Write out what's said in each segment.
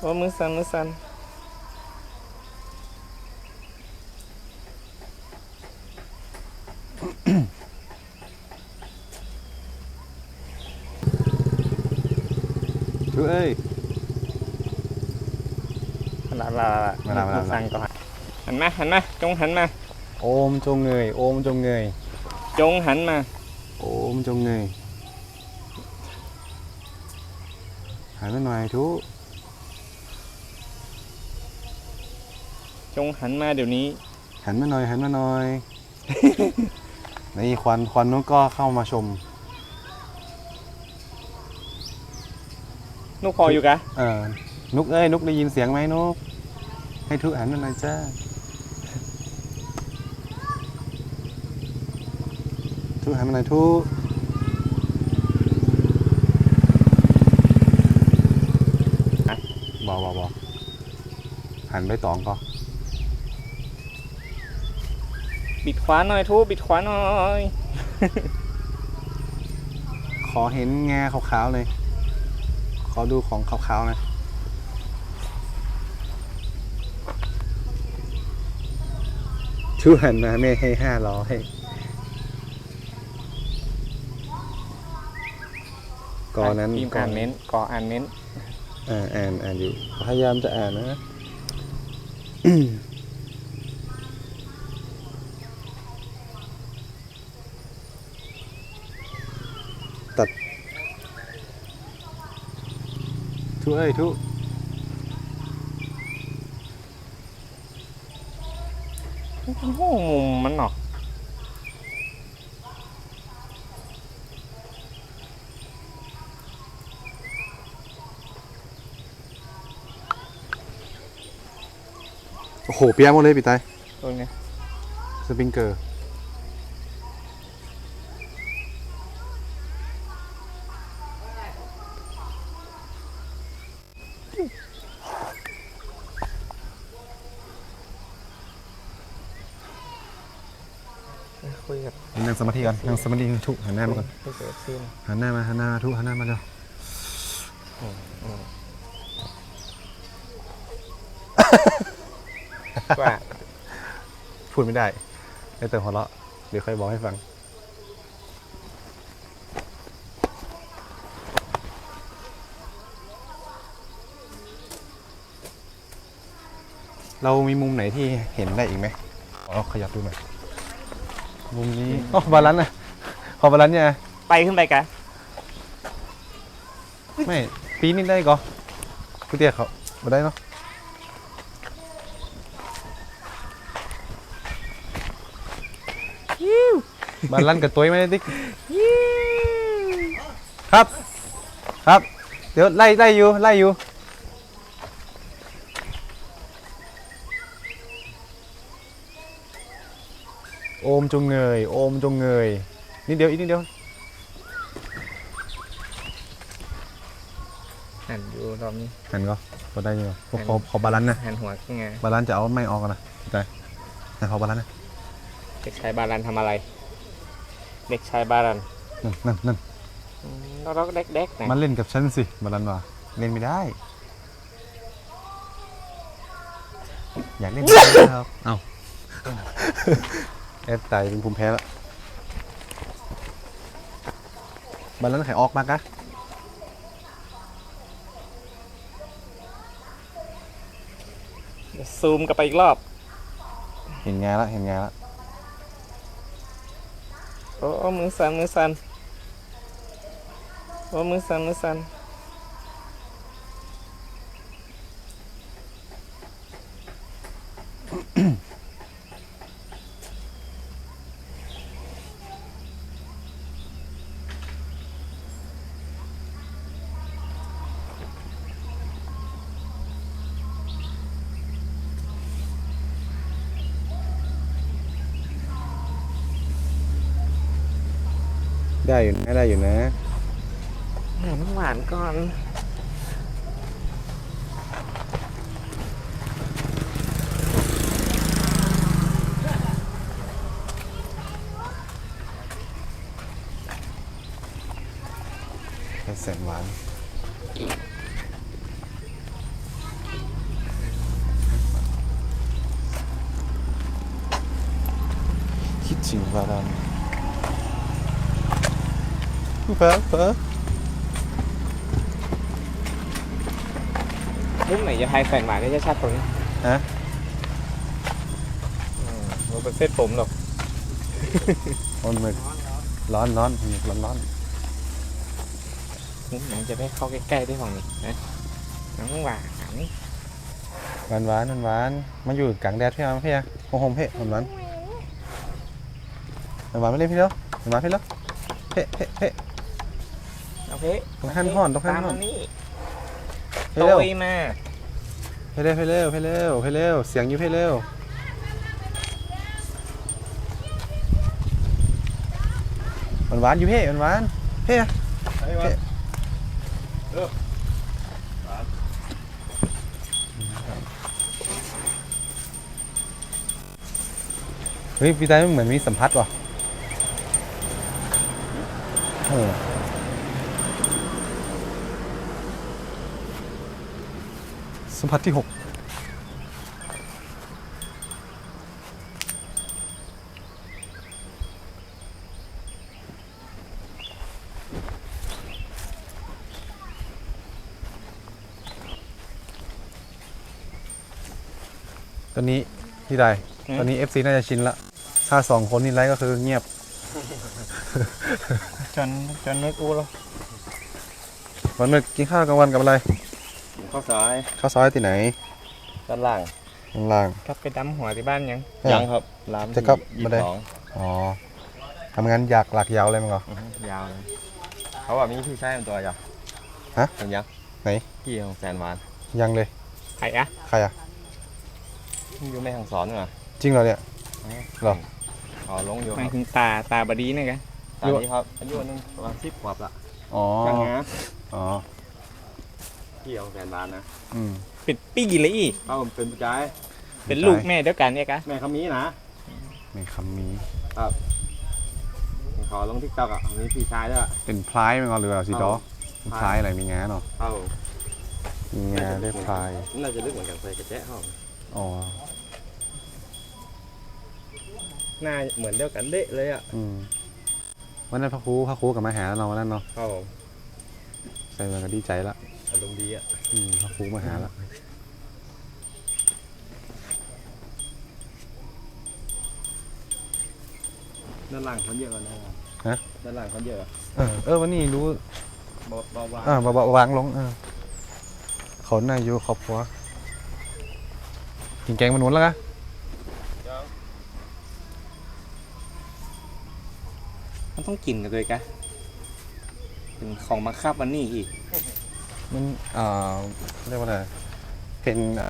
โอ้มือสั่นมือสั่นทุเอ้ยลาลาลามาละมาละมือสั่นก่อนหันมาหันมาจงหันมาโอมจงเงยโอมจงเงยจงหันมาโอมจงเงยหันมาหน่อยทุ จงหันมาเดี๋ยวนี้ หันมาหน่อยหันมาหน่อย นี่ควันควันนุกก็เข้ามาชมนุกพออยู่กะ เออนุกเอ้ยนุกได้ยินเสียงไหมนุกให้ทุหันมาหน่อยจ้าทุหันมาหน่อยทุบอบอบอหันไปตองก็ บิดขวาหน่อยทูบิดขวาหน่อย ขอเห็นแงขาวๆเลย ขอดูของขาวๆหนะทุหันมาแม่ให้ห้าร้อยก่อนนั้นพิมพ์อ่านเน้นก่ออ่านเน้นอ่าอ่านอ่านอยู่ พยายามจะอ่านนะ ทุเอ้ยทุโอ้โหมุมมันเนาะโอ้โหเปียกหมดเลยปีไตายตรงนี้สปริงเกอร์ คุยกับนั่งสมาธิก่อนนั่งสมาธิทุหันหน้ามาก่อนคุยกับซีนหันหน้ามาหันหน้ามาทุหันหน้ามาเร็วว่าพูดไม่ได้ได้แต่หัวเราะเดี๋ยวค่อยบอกให้ฟังเรามีมุมไหนที่เห็นได้อีกไหมขอขยับดูหน่อย มุมนี้อ๋อบาลานซ์นะขอบาลานซ์เนี่ย ไปขึ้นไปกะไม่ปีนี้ได้ก็กูเตี้ยเขาบ่ได้เนาะบาลานซ์กับตัวไม่ได้ติ๊กครับ ครับ เดี๋ยวไล่ไล่อยู่ไล่อยู่ โอม จงเงย โอมจงเงย นิดเดียวอีกนิดเดียวหันอยู่รอบนี้หันก็พอได้อยู่ขอขอขอบาลานซ์นะหันหัวขึ้นไงบาลานซ์จะเอาไม่ออกกันนะได้แต่ขอบาลานซ์นะเด็กชายบารันทำอะไร เด็กชายบารันนั่นนั่นนั่นอืมเราเราเด็กๆนะมาเล่นกับฉันสิบาลานซ์ว่ะเล่นไม่ได้ อยากเล่นไม่ได้ครับ เอา แอดตายเป็นภูมิแพ้แล้วบาลานซ์ไข่ออกมากะเดี๋ยวซูมกลับไปอีกรอบ เห็นไงละเห็นไงละโอ้โอ้มือสั่นมือสั่นโอ้มือสั่นมือสั่น ได้อยู่นะได้อยู่นะ หาน้ำหวานก่อน แค่แสนหวาน จริงบาลาน เฟ้อเฟ้อมุมไหนจะทายแสงหวานก็จะชัดตรงนี้ฮะอืมมันเป็นเส้นผมหรอกมันมืดร้อนร้อนหมึกร้อนร้อนมุมไหนจะได้เข้าใกล้ๆได้ของนี้นะน้องหวานหวานหวานหวานหวานมาอยู่กลางแดดพี่อาพี่อาโฮมโฮมเพ่หวานหวานหวานหวานไม่เล่นพี่เล้วหวานหวานพี่เล้วเพ่เพ่เพ่ โอเคต้องขั้นห่อนต้องขั้นตามห่อนมานี่เพ่โตเร็วยมาเพ่เร็วเพ่เร็วเพ่เร็วเพ่เร็วเสียงอยู่เพ่เร็วหวานหวานอยู่เพ่หวานหวานเพ่อะเพ่เฮ้ยพี่ตายมันเหมือนมีสัมผัสว่ะเออ สัมผัสที่หกตอนนี้พี่ใดตอนนี้ FC น่าจะชินละ ถ้าสองคนนี่ไลฟ์ก็คือเงียบ จนจนนึกอู้แล้ววันนึกกินข้าวกลางวันกับอะไร ข้าวซอยข้าวซอยที่ไหนด้านล่างข้างล่างกลับไปดำหัวที่บ้านยังยังครับร้านจะกลับยี่มาสิได้ บสองอ๋อทำงานอยากหลักยาวเลยมั้งเหรอ อือฮึยาวเลยเขาว่ามีพี่ชายเป็นตัวจ้ะฮะเป็นยังไหน พี่ของแสนหวานยังเลยใครอะใครอะอยู่แม่ทางสอนนี่หว่าจริงเหรอเนี่ยหรอ อ๋อลงอยู่หคมายรับถึงตาตาบดีนี่กันตอนนี้ครับอายุนึงประมาณสิบขวบละอ๋อช่างงานอ๋อ พี่ของแสนหวานนะอืม เป็นปี้เลยอีเขาผมเป็นผู้ชายเป็นลูกแม่เดียวกันเนี่ยกะแม่เขามีนะในคำนี้ขอลงทิกตอกอะมีพี่ชายด้วยอะเป็นพลายมั้งเหรอหรือว่าสีดอเป็นพลายอะไรมีงาเนาะเขามีงาได้พลาย น่าจะลึกเหมือนกันใส่กระแจะห้องอ๋อ หน้าเหมือนเดียวกันเละเลยอะอืม วันนั้นพระครูพระครูกับมาหาเราวันนั้นเนาะเขาใส่มันก็ดีใจละ อารมณ์ดีอะอืมพระครูมาหาละด้านล่างคนเยอะกว่านะฮะด้านล่างคนเยอะอะเออเออวันนี้รู้เบาเบาๆอ่าเบาๆวางลงเออเขาหน้าอยู่ครอบครัวกินแกงมันนุนแล้วกะมันต้องกินกันเลยกะเป็นของมาคับวันนี้อีก มันอ่าเรียกว่าอะไรเป็นอ่า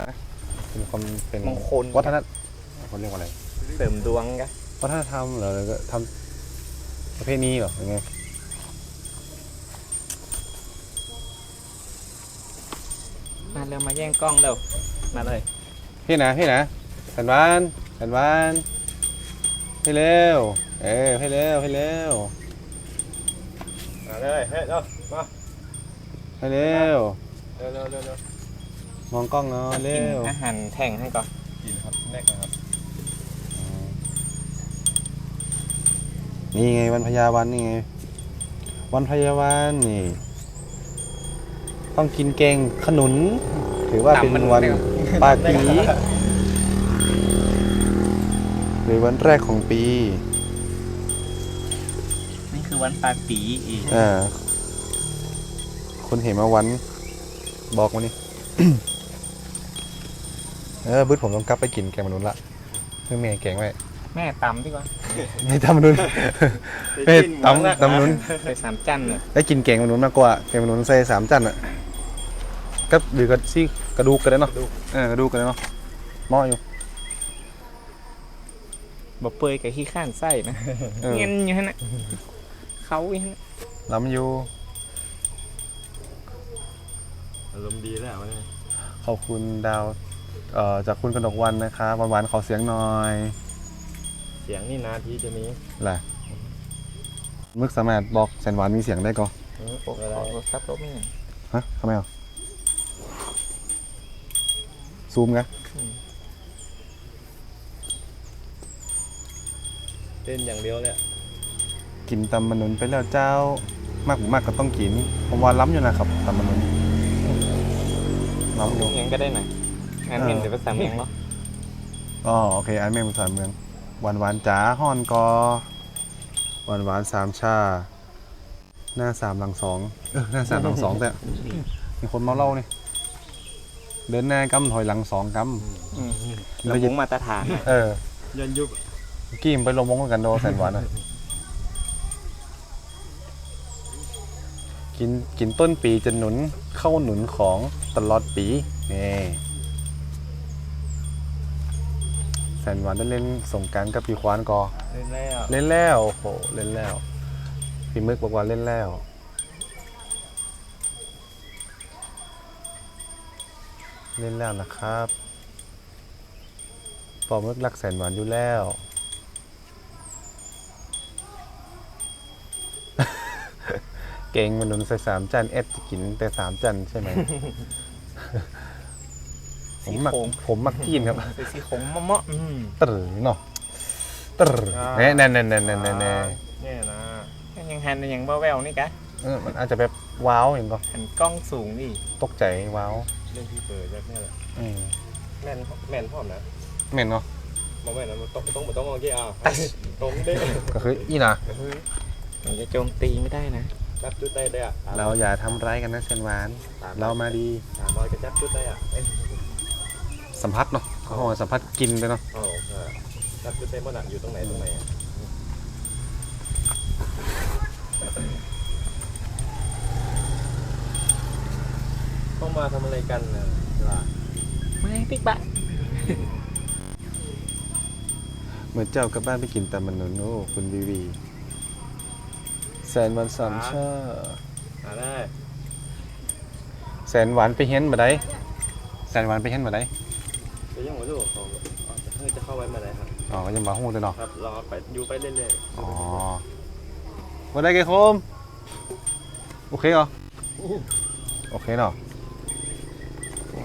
เป็นความเป็นมงคล วัฒนธรรมเขาเรียกว่าอะไร เสริมดวงกะวัฒนธรรมเหรอหรือก็ทำประเพณีเหรอยังไงมาเร็วมาแย่งกล้องเร็วมาเลย พี่นะพี่นะแผ่นวานแผ่นวานให้เร็วเออให้เร็วให้เร็ว มาเลยเฮ้ยเร็วมา ให้เร็วเร็วเร็วเร็วเร็วมองกล้องเนาะเร็กินวอาหารแท่งให้ก่อนกินครับแรกนะครับนี่ไงวันพญาวันนี่ไงวันพญาวันนี่ ต้องกินแกงขนุน ถือว่าเป็นวันปากีหรือวันแรกของปี นี่คือวันปลายปีอีกอ่า คนเห็นมาวันบอกมานี่ เออบึ้ดผมต้องกลับไปกินแกงมนุษย์ละเพื่อแม่แกงไว้แม่ตำดีกว่าไม่ทำมนุษย์ไม่ตำตำมนุษย์ไปสามจันเลยได้กินแกงมนุษย์มากกว่าแกงมนุษย์ใส่สามจันอะก็หรือกระซี่กระดูกกันได้เนาะเออกระดูกกันได้เนาะหม้ออยู่บ่เปื่อยกับขี้ข้านไส้นะเออเงี้ยอยู่ฮะนะเขาอยู่ฮะนะล้ำอยู่ อารมณ์ดีแล้ววันนี้ขอบคุณดาวเอ่อจากคุณกนกวันนะครับหวานๆขอเสียงหน่อยเสียงนี่นาทีจะมีแหละมึกสามารถบอกแสนหวานมีเสียงได้ก่อนเออโอ้อะไรโหครับรถนี่ฮะทำไมอะซูมกันเต้นอย่างเดียวเลยอะกินตำมะนุนไปแล้วเจ้ามากมากก็ต้องกินผมว่าล้ำอยู่นะครับตำมะนุน ล้ำอยู่ยังก็ได้หน่อยงานเมียนเดี๋ยวภาษาเมียงเหรออ๋อโอเคอันแม่ภาษาเมืองหวานหวานๆจ๋าห่อนกอหวานหวานๆสามชา หน้าสามหลังสองเออหน้าสามหลังสองแต่มีคนเมาเหล้านี่เดินหน้ากำถอยหลังสองกอืมำแล้วมุ้งมาตรฐานอะเออยันยุบเมื่อกี้มนไปลงวงกันโดแสนหวานอะ กินกินต้นปีจะหนุนเข้าหนุนของตลอดปีนี่แสนหวานได้เล่นสงกรารกับพี่ควานกอเล่นแล้วเล่นแล้วโอ้โหเล่นแล้ว พี่มึกบอกว่าเล่นแล้วเล่นแล้วนะครับปอมึกรักแสนหวานอยู่แล้ว เก่งมันนุนใส่สามจานเอ็ดจะกินแต่สามจานใช่ไหมผมซี่มักโครงผมมักกินครับใส่ซี่โครงเมาะๆอืมตรึเนาะตรึแน่แน่แน่แน่แน่แน่แน่เนี่ยนะยังหันยังแววๆนี่กะเออมันอาจจะแบบว้าวอย่างก็หันกล้องสูงนี่ตกใจว้าวเล่นที่เปิดจากเนี่ยแหละอืมแม่นแม่นพร้อมนะเหม็นเนาะมาแม่นนะมันต้องต้องมันต้องมองกี่อะตรงเด้ก็คืออีนะมันจะโจมตีไม่ได้นะ จับจุดได้ได้อะเราอย่าทำร้ายกันนะเซนหวาน เรามาดีสามร้อยก็จับจุดได้อะเอ้ยสัมผัสเนาะเขาบอกว่าสัมผัสกินไปเนาะอ๋อเออจับจุดได้หมดอะอยู่ตรงไหนตรงไหนอะเข้ามาทำอะไรกันนะล่ะไม่ติ๊กบะเหมือนเจ้ากลับบ้านไปกินแต่มันโนโน่คุณวีวีแส นหวานสามชาหาได้แสนหวานไปเห็นมาได้แสนหวานไปเห็นมาได้จะยังหัวลูกเขาอ๋อจะให้จะเข้าไว้เมื่อไหรครับอ๋อยังมาหูเลยเนาะครับรอไปอยู่ไปเรื่อยอ๋อวันได้เกยโคมโอเคเหรอโอเคเนาะ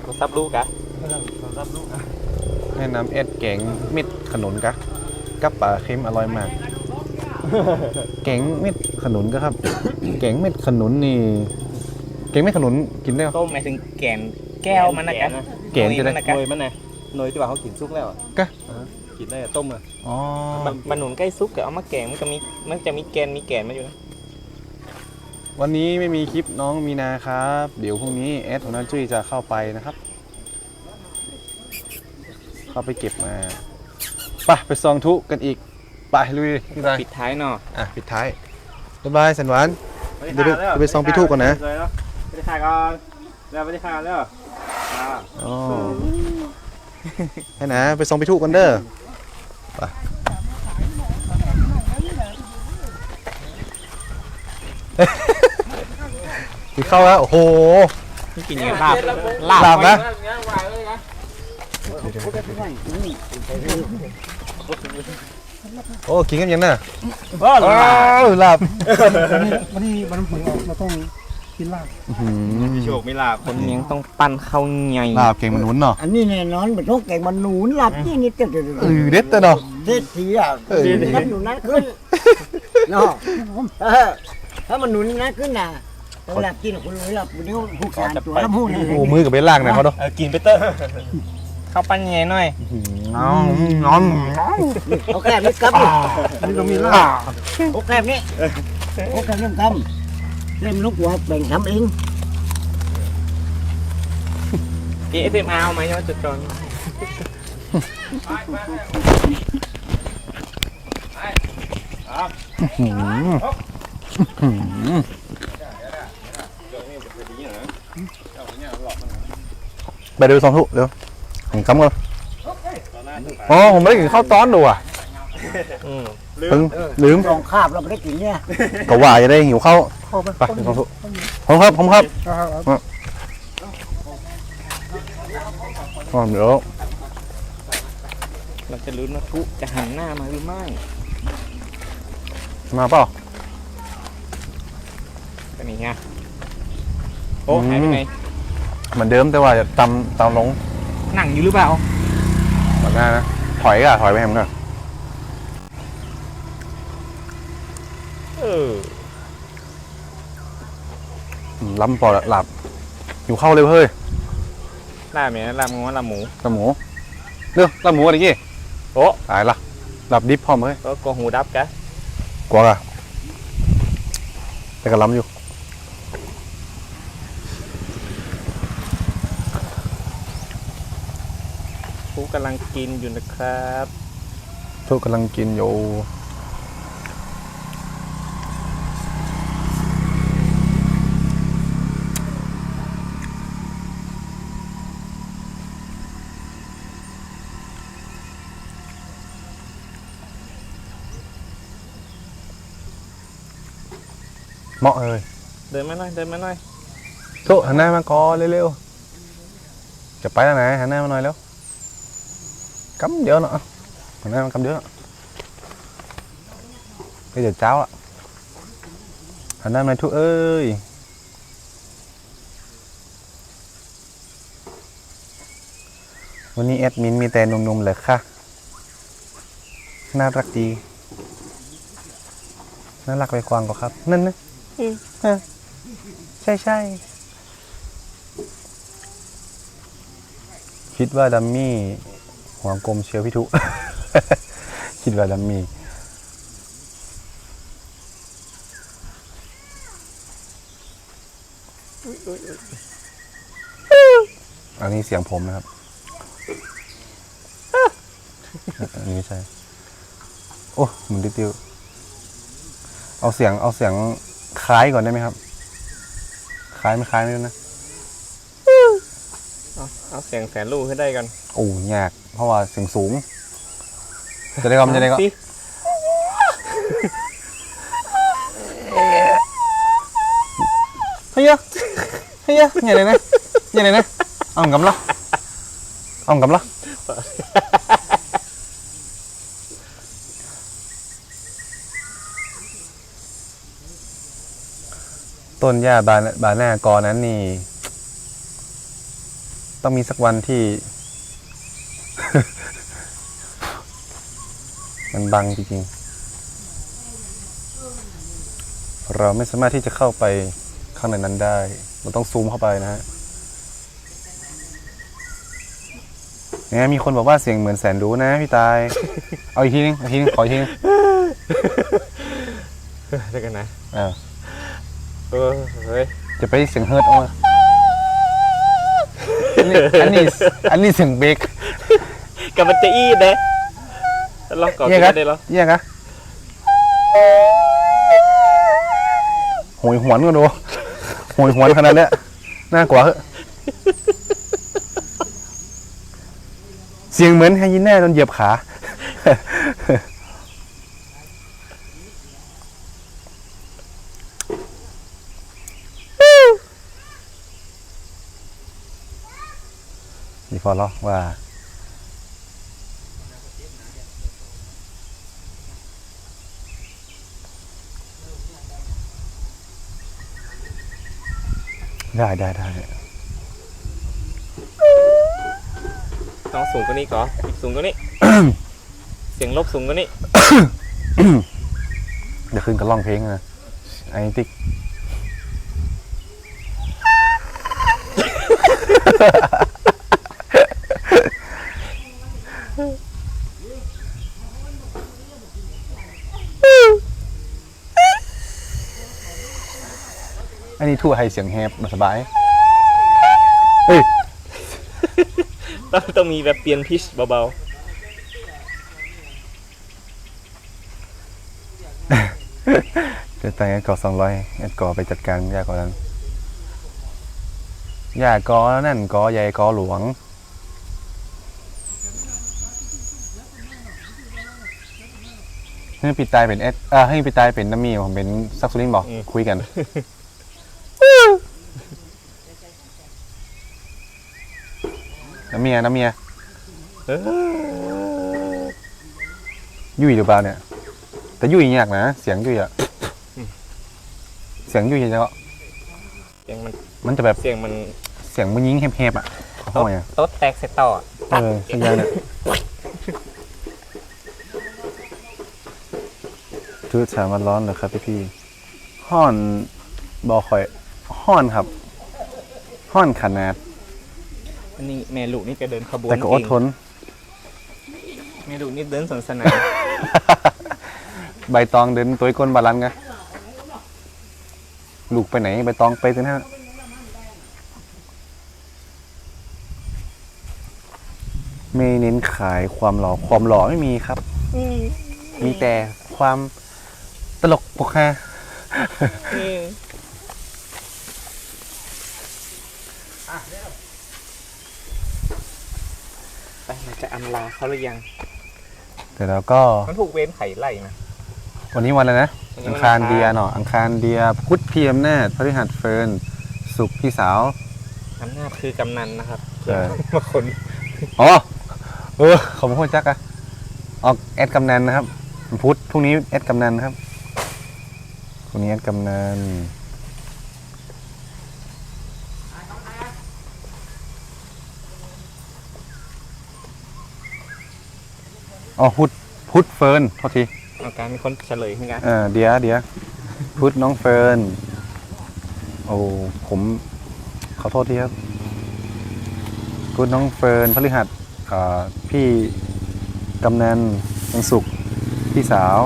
เขาซับลูกกะๆรับลูกนะแนะนำเอ็ดแกงเม็ดขนุนกะกับปลาเค็มอร่อยมาก แกงเม็ดขนุนก็ครับ แกงเม็ดขนุนนี่ แกงเม็ดขนุนกินได้เหรอต้มหมายถึงแกนแก้วมันนะกะแกนจะได้หอยมันนะหกะน่วยมันไงหน่วยที่ว่าเขากินซุกแล้วอะกะ อ่าฮะกินได้อะต้มอะอ๋อมันมันหนุนใกล้ซุกกับเอามาแกงมันก็มีมันจะมีแกนมีแกนมาอยู่นะวันนี้ไม่มีคลิปน้องมีนาครับ เดี๋ยวพรุ่งนี้แอดของน้าจุ้ยจะเข้าไปนะครับ เข้าไปเก็บมาไปไปซองทุกันอีก ไปลุยพี่ชายปิดท้ายเนาะอะปิดท้ายบ๊ายบายสันหวาน เดี๋ยวไปเดี๋ยวไปส่องพี่ทูกก่อนนะ ไปถ่ายก่อนแล้วไปถ่ายแล้วอ่าอ๋อให้นะไปซองไปทุกันเด้อไปกินข้าวแล้วโอ้โห นี่กินอย่างลาบลาบนะ โอ้กินกันยังน่ะว้าว้าวหลับวันนี้วันหวยออกเราต้องกินลาบมีโชคมีลาบคนเมียงต้องปั้นข้าวใหญ่ลาบเก่งมันหนุนเนาะอันนี้แน่นอนมันต้องแกงมันหนูนหลับที่นี่เด็ดเออเด็ดแต่เนาะเด็ดทีอะเออนับหนูนั้นขึ้นเนาะเออถ้ามันหนุนนั้นขึ้นน่ะต้องหลับกินคุณรู้หลับวันนี้ผู้การตัวน้ำผู้นี่โอ้มือกับเบลล่างนะเขาเนาะเออกินไปเตอร์ ข้าวปั้นใหญ่หน่อยน้องน้องโอเคนี่ครับนี่ก็มีลาบโอเคนี่โอเคเริ่มทำเริ่มลูกหัวแบ่งทำเองเอฟเอ็มอาร์ไหมว่าจุดจอนไปดูสองทุเดี๋ยว ผมคำก่อนอ๋อผมไม่ได้กินข้าวต้อนดูอะอืมเพิ่งลืมลองคาบเราไม่ได้กินเนี่ยก็ว่าจะได้หิวข้าวไปดูสองทุผมครับผมครับอ๋อเดี๋ยวเราจะลุ้นว่าทุจะหันหน้ามาหรือไม่ มาเปล่าเป็นยังไงโอ้หายไปไหนเหมือนเดิมแต่ว่าจะตำตำลง หนังอยู่หรือเปล่าแบบหน้านะ ถอยอะถอยไปแฮมก่อนออืมล้ำปอดอะหลับอยู่เข้าเลยเฮ้ยลาบเนี่ยลาบงัวลาบหมูลำหมูเร็วลำหมูอะไรกี้โอ้ตายละหลับดิบพร้อมเฮ้ยก็กลัวหูดับกะกลัวอะแต่ก็ล้ำอยู่ กำลังกินอยู่นะครับทุกกำลังกินอยู่เหมาะเลยเดินมาหน่อยเดินมาหน่อยทุหันหน้ามาก่อนเร็วๆจะไปแล้วไหนหันหน้ามาหน่อยแล้ว กำเดียวเนาะหันหน้ามากำเดียวเนาะไปเดี๋ยวเจ้าละหันหน้ามาหน่อยทุกเอ้ยวันนี้แอดมินมีแต่หนุ่มๆเลยค่ะ น่ารักดี น่ารักไปควางก็ครับ นั่นนะเออใช่ใช่คิดว่าดัมมี่ หัวกลมเชียวพี่ทุ คิดว่าดัมมี่อันนี้เสียงผมนะครับ อันนี้ไม่ใช่ โอ้หมุนติ้วๆเอาเสียง เอาเสียงคล้ายก่อนได้ไหมครับ คล้ายไม่คล้ายไม่รู้นะ เอาเอาเสียงแสนลูกให้ได้กัน โอ้ยากเพ ราะว่าเสียงสูงจะได้ก็จะได้ก็สิเฮ้ยอะเฮ้ยอะอย่าเลยนะอย่าเลยนะเอากำละเอากำละต้นหญ้าบานบานหน้ากอนั้นนี่ ต้องมีสักวันที่ มันบังจริงๆ เราไม่สามารถที่จะเข้าไปข้างในนั้นได้ เราต้องซูมเข้าไปนะฮะเนี่ยมีคนบอกว่าเสียงเหมือนแสนรู้นะพี่ตาย เอาอีกทีนึง เอาอีกทีนึง ขออีกทีนึงเดี๋ยวกันนะอ่าเออเฮ้ย จะไปเสียงเฮิร์ตออกมาอันนี้ อันนี้ อันนี้เสียงเบรกกับมันจะอี้เด้ ลองก่อนเยี่ยกิกะนได้เหรอเยี่ยกะโหยหวนก็ดูโหยหวนขนาดเนี้ยน่ากลัวเหอะเสียงเหมือนไฮยีน่าโดนเหยียบขานี่พอแล้วว่า ได้ได้ได้ต้องสูงกว่านี้ก่อนอีกสูงกว่านี้ เสียงลบสูงกว่านี้ เดี๋ยวคืนก็ร้องเพลงนะไอ้ติ๊ก อันนี้ทั่วให้เสียงแฮบมาสบายเฮ้ยต้องต้องมีแบบเปลี่ยนพิชเบาจะตั้งแอดกอสองร้อยแอดกอไปจัดการยากกว่านั้นยากอนั่นกอใหญ่กอหลวง ให้ปีตายเป็นเอสอ่าให้ปีตายเป็นน้ำมีผมเป็นซักซูลินบอกคุยกัน น้ำเมียน้ำเมียๆเออยุ่ยหรือเปล่าเนี่ย แต่ยุ่ยยากนะเสียงยุ่ยอะเสียงยุ่ยจะเสียงมันมันจะแบบเสียงมันเสียงมันยิงแหบๆอะเขาว่าไงโต๊ะแตกเสร็จต่ออะเออสัญญาณเนี่ยทืดฉามันร้อนเหรอครับพี่พี่ๆห้อนบอคอยห้อนครับ ห้อนขนาดอั นนี้แม่ลูกนี่ก็เดินขบวนแต่ก็อดทน แม่ลูกนี่เดินสวนสนามใบตองเดินตัวก้นบาลันไงลูกไปไหนใบตองไปตัวนั้นไม่เน้นขายความหล่อความหล่อไม่มีครับ มีแต่ความตลกปกฮา ไปเรา จะอำลาเขาหรือยังแต่เราก็มันถูกเว้นไข่ไล่นะ วันนี้วันอะไรนะ วันนี้อัวันงคารอังคารเดียเนาะอังคารเดียพุธพี่อำนาจพฤหัสเฟิร์นสุกร์พี่สาว อำนาจคือกำนันนะครับใช่ บางคนอ๋อเออขอบคุณจักอะออกแอดกำนันนะครับวันพุธพรุ่งนี้แอดกำนันนะครับพรุ่งนี้แอดกำนัน อ๋อพุธพุธเฟิร์นโทษทีเอาการมีคนเฉลยขึ้นกันเออเดี๋ยวเดี๋ยวพุธน้องเฟิร์นโอ้ผมขอโทษทีครับพุธน้องเฟิร์นพฤหัสอ่าพี่กำนันวันศุกร์พี่สาว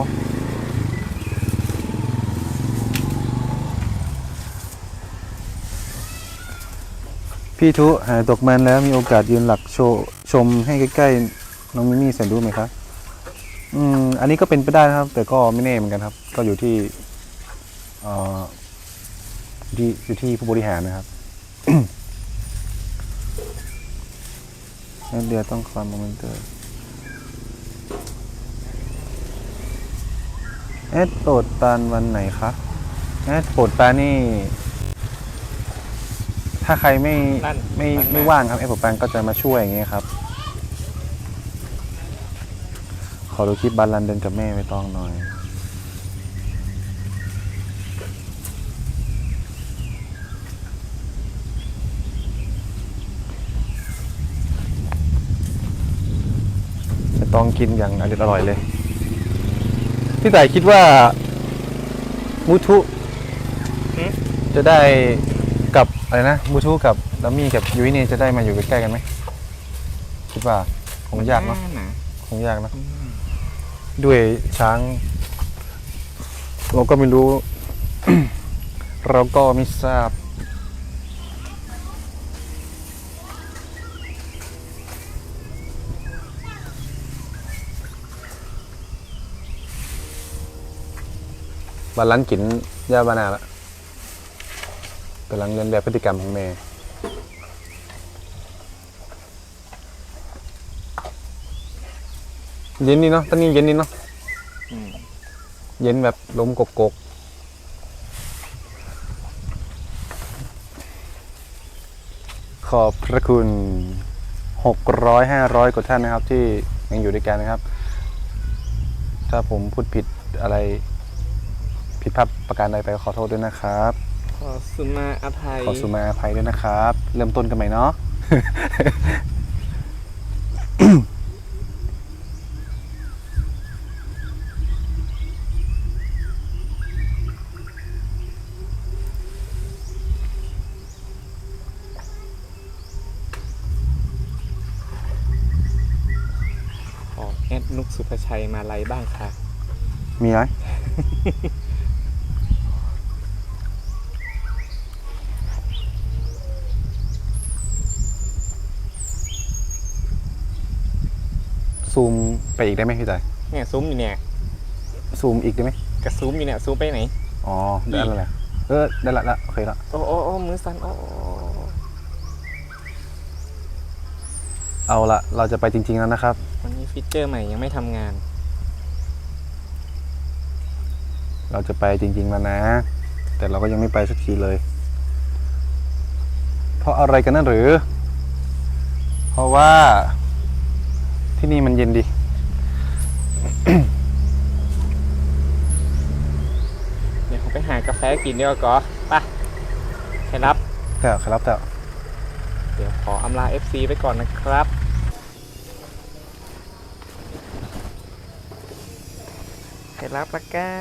พี่ทุหายตกมันแล้วมีโอกาสยืนหลักโชว์ชมให้ใกล้ๆ น้องมิมี่แสนรู้ไหมครับ อืม อันนี้ก็เป็นไปได้นะครับ แต่ก็ไม่แน่เหมือนกันครับ ก็อยู่ที่เอ่ออยู่ที่อยู่ที่ผู้บริหารนะครับนักเรียนต้องความโมเมนเตอร์แอดโปรดปรานวันไหนคะแอดโปรดปรานนี่ ถ้าใครไม่นั่น ไม่นั่นไม่น่ะว่างครับแอดโปรดปรานก็จะมาช่วยอย่างเงี้ยครับ ขอดูคลิปบาลันเดินกับแม่ไม่ต้องหน่อยจะต้องกินอย่างอร่อยอร่อยเลย พี่ต่ายคิดว่า มูทุจะได้กับอะไรนะ มูทุกับดัมมี่กับยุ้ยเนี่ยจะได้มาอยู่ใกล้ๆกันไหมคิดว่าคงยากเนาะนะคงยากเนอะ ด้วยช้าง เราก็ไม่รู้ เราก็ไม่ทราบ บาลันกินยาบานาละกำลังเรียนแบบพฤติกรรมของแม่ เย็นนี่เนาะตอนนี้เย็นนี่เนาะอืมเย็นแบบลมกกกขอบพระคุณหกร้อยห้าร้อยกว่าท่านนะครับ ที่ยังอยู่ด้วยกันนะครับ ถ้าผมพูดผิดอะไรผิดพลาดประการใดไปก็ขอโทษด้วยนะครับ ขอสุมาอภัย ขอสุมาอภัยด้วยนะครับ เริ่มต้นกันใหม่เนาะ ขอแอดนุก สุภชัยมาไลฟ์บ้างค่ะ มีไหม ซูมไปอีกได้ไหมพี่ต่ายเนี่ยซุ้มอยู่เนี่ยซูมอีกได้ไหมกระซุ้มอยู่เนี่ยซุ้มไปไหน อ๋อได้แล้วแหละเออได้ละละโอเคละ โอ้โอ้โอ้มือสั่นโอ้โอ้ เอาละเราจะไปจริง ๆ แล้วนะครับ วันนี้ฟีเจอร์ใหม่ยังไม่ทำงาน เราจะไปจริง ๆ แล้วนะ แต่เราก็ยังไม่ไปสักทีเลย เพราะอะไรกันนั่นหรือ เพราะว่าที่นี่มันเย็นดี เดี๋ยวผมไปหากาแฟกินดีกว่าก่อนไปใครรับแต่ครับแต่ เดี๋ยวขออำลา FC ไปก่อนนะครับใครรับละก้า